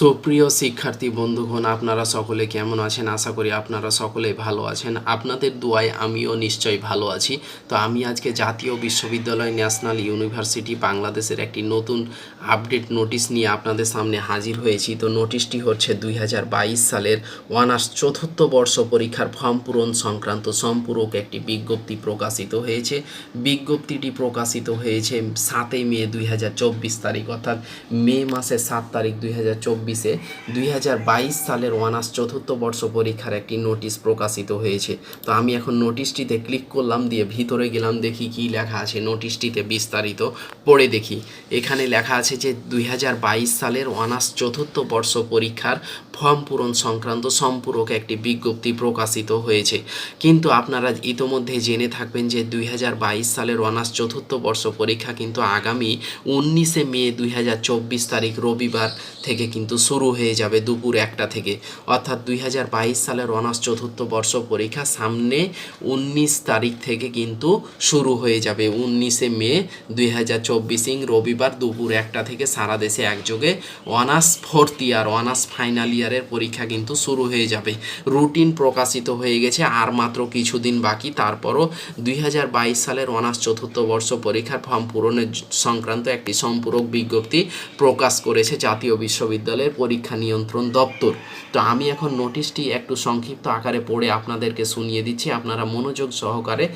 সুপ্রিয় শিক্ষার্থী, বন্ধুগণ, আপনারা সকলে কেমন আছেন? আশা করি আপনারা সকলেই ভালো আছেন। আপনাদের দোয়ায় আমিও নিশ্চয়ই ভালো আছি। তো আমি আজকে জাতীয় বিশ্ববিদ্যালয় ন্যাশনাল ইউনিভার্সিটি বাংলাদেশের একটি নতুন আপডেট নোটিশ নিয়ে আপনাদের সামনে হাজির হয়েছি। তো নোটিশটি হচ্ছে দুই হাজার বাইশ সালের অনার্স চতুর্থ বর্ষ পরীক্ষার ফর্ম পূরণ সংক্রান্ত সম্পূরক একটি বিজ্ঞপ্তি প্রকাশিত হয়েছে। বিজ্ঞপ্তিটি প্রকাশিত হয়েছে সাতই মে দুই হাজার চব্বিশ তারিখ, অর্থাৎ মে মাসের সাত তারিখ দুই হাজার চব্বিশ চব্বিশে দুই হাজার বাইশ সালের অনার্স চতুর্থ বর্ষ পরীক্ষার একটি নোটিশ প্রকাশিত হয়েছে। তো আমি এখন নোটিশটিতে ক্লিক করলাম, দিয়ে ভিতরে গেলাম, দেখি কি লেখা আছে। নোটিশটিতে বিস্তারিত পড়ে দেখি। এখানে লেখা আছে যে দুই হাজার বাইশ সালের অনার্স চতুর্থ বর্ষ পরীক্ষার ফর্ম পূরণ সংক্রান্ত সম্পূরক একটি বিজ্ঞপ্তি প্রকাশিত হয়েছে। কিন্তু আপনারা ইতোমধ্যে জেনে থাকবেন যে দুই হাজার বাইশ সালের অনার্স চতুর্থ বর্ষ পরীক্ষা কিন্তু আগামী উনিশে মে দুই হাজার চব্বিশ তারিখ রবিবার থেকে কিন্তু শুরু হয়ে যাবে দুপুর একটা থেকে। অর্থাৎ দুই হাজার বাইশ সালের অনার্স চতুর্থ বর্ষ পরীক্ষা সামনে উনিশ তারিখ থেকে কিন্তু শুরু হয়ে যাবে। উনিশে মে দুই হাজার চব্বিশ রবিবার দুপুর একটা থেকে সারা দেশে একযোগে honours fourth year, honours final ইয়ারের পরীক্ষা কিন্তু শুরু হয়ে যাবে। রুটিন প্রকাশিত হয়ে গেছে আর মাত্র কিছুদিন বাকি। তারপরও দুই হাজার বাইশ সালের অনার্স চতুর্থ বর্ষ পরীক্ষার ফর্ম পূরণের সংক্রান্ত একটি সম্পূরক বিজ্ঞপ্তি প্রকাশ করেছে জাতীয় বিশ্ববিদ্যালয়ের পরীক্ষা নিয়ন্ত্রণ দপ্তর। তো আমি এখন নোটিশটি একটু সংক্ষিপ্ত আকারে পড়ে আপনাদেরকে শুনিয়ে দিচ্ছি। আপনারা মনোযোগ সহকারে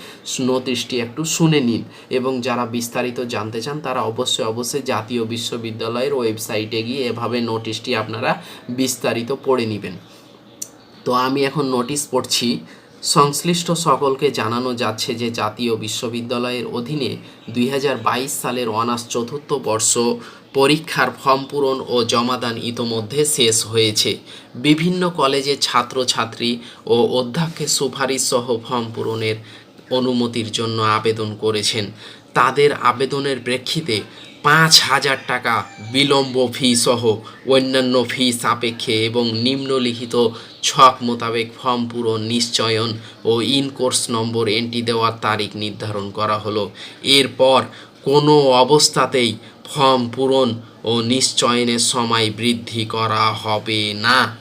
নোটিশটি একটু শুনে নিন এবং যারা বিস্তারিত জানতে চান, তারা অবশ্যই অবশ্যই জাতীয় বিশ্ববিদ্যালয়ের ওয়েবসাইটে গিয়ে এভাবে নোটিশটি আপনারা বিস্তারিত পড়ে নেবেন। তো আমি এখন নোটিশ পড়ছি সংশ্লিষ্ট সকলকে জানানো যাচ্ছে যে জাতীয় বিশ্ববিদ্যালয়ের অধীনে দুই হাজার বাইশ সালের অনার্স চতুর্থ বর্ষ পরীক্ষার ফর্ম পূরণ ও জমাদান ইতোমধ্যে শেষ হয়েছে। বিভিন্ন কলেজে ছাত্রছাত্রী ও অধ্যক্ষের সুপারিশসহ ফর্ম পূরণের অনুমতির জন্য আবেদন করেছেন। তাদের আবেদনের প্রেক্ষিতে পাঁচ হাজার টাকা বিলম্ব ফি সহ অন্যান্য ফি সাপেক্ষে এবং নিম্নলিখিত ছক মোতাবেক ফর্ম পূরণ নিশ্চয়ন ও ইন কোর্স নম্বর এন্ট্রি দেওয়ার তারিখ নির্ধারণ করা হলো। এরপর কোনো অবস্থাতেই ফর্ম পূরণ ও নিশ্চয়নের সময় বৃদ্ধি করা হবে না।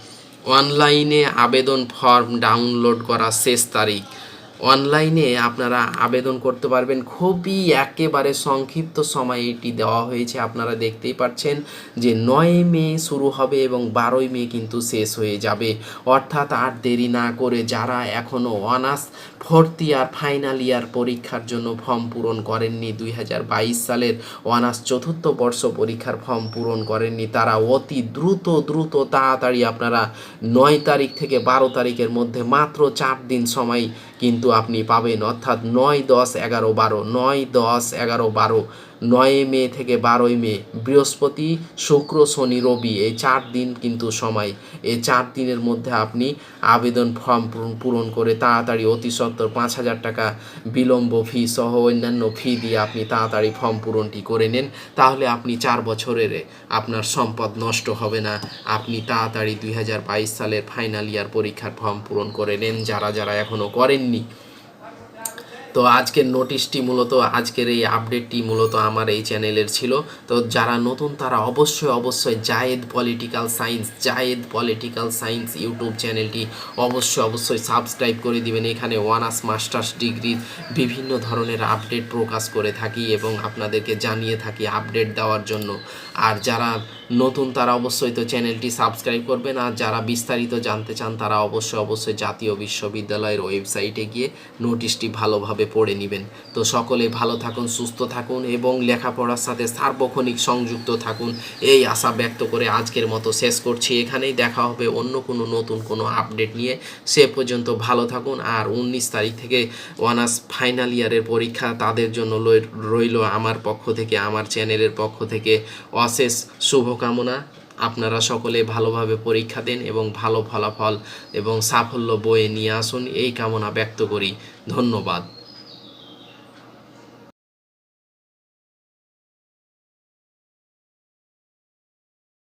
অনলাইনে আবেদন ফর্ম ডাউনলোড করার শেষ তারিখ অনলাইনে আপনারা আবেদন করতে পারবেন। খুবই একেবারে সংক্ষিপ্ত সময়ে এটি দেওয়া হয়েছে। আপনারা দেখতেই পাচ্ছেন যে নয় মে শুরু হবে এবং বারোই মে কিন্তু শেষ হয়ে যাবে। অর্থাৎ আর দেরি না করে যারা এখনও honours fourth year, final year পরীক্ষার জন্য ফর্ম পূরণ করেননি, দুই হাজার বাইশ সালের অনার্স চতুর্থ বর্ষ পরীক্ষার ফর্ম পূরণ করেননি, তারা অতি দ্রুত দ্রুত, তাড়াতাড়ি আপনারা নয় তারিখ থেকে বারো তারিখের মধ্যে মাত্র চার দিন সময় কিন্তু আপনি পাবেন অর্থাৎ নয় দশ এগারো বারো নয় দশ এগারো বারো। নয় মে থেকে বারোই মে, বৃহস্পতি, শুক্র, শনি, রবি এই চার দিন কিন্তু সময়। এই চার দিনের মধ্যে আপনি আবেদন ফর্ম পূরণ- করে তাড়াতাড়ি অতি সত্তর পাঁচ হাজার টাকা বিলম্ব ফি সহ অন্যান্য ফি দিয়ে আপনি তাড়াতাড়ি ফর্ম পূরণটি করে নেন। তাহলে আপনি চার বছরের আপনার সম্পদ নষ্ট হবে না। আপনি তাড়াতাড়ি দুই হাজার বাইশ সালের ফাইনাল ইয়ার পরীক্ষার ফর্ম পূরণ করে নেন। যারা যারা এখনও করেননি তো আজকের নোটিশটি মূলত, আজকের এই আপডেটটি মূলত আমার এই চ্যানেলের ছিল। তো যারা নতুন, তারা অবশ্যই অবশ্যই Zayed political science Zayed political science YouTube চ্যানেলটি অবশ্যই অবশ্যই সাবস্ক্রাইব করে দিবেন। এখানে অনার্স মাস্টার্স ডিগ্রির বিভিন্ন ধরনের আপডেট প্রকাশ করে থাকি এবং আপনাদেরকে জানিয়ে থাকি আপডেট দেওয়ার জন্য। আর যারা নতুন, তারা অবশ্যই তো চ্যানেলটি সাবস্ক্রাইব করবেন। আর যারা বিস্তারিত জানতে চান, তারা অবশ্যই অবশ্যই জাতীয় বিশ্ববিদ্যালয়ের ওয়েবসাইটে গিয়ে নোটিশটি ভালোভাবে পড়ে নেবেন? তো সকলে ভালো থাকুন, সুস্থ থাকুন এবং লেখাপড়ার সাথে সার্বক্ষণিক সংযুক্ত থাকুন। এই আশা ব্যক্ত করে আজকের মতো শেষ করছি। এখানেই দেখা হবে অন্য কোনো নতুন কোনো আপডেট নিয়ে। সে পর্যন্ত ভালো থাকুন আর উনিশ তারিখ থেকে অনার্স ফাইনাল ইয়ারের পরীক্ষা তাদের জন্য রইল আমার পক্ষ থেকে, আমার চ্যানেলের পক্ষ থেকে। অশেষ শুভকামনা। আপনারা সকলে ভালোভাবে পরীক্ষা দেন এবং ভালো ফলাফল এবং সাফল্য বয়ে নিয়ে আসুন। এই কামনা ব্যক্ত করি। ধন্যবাদ।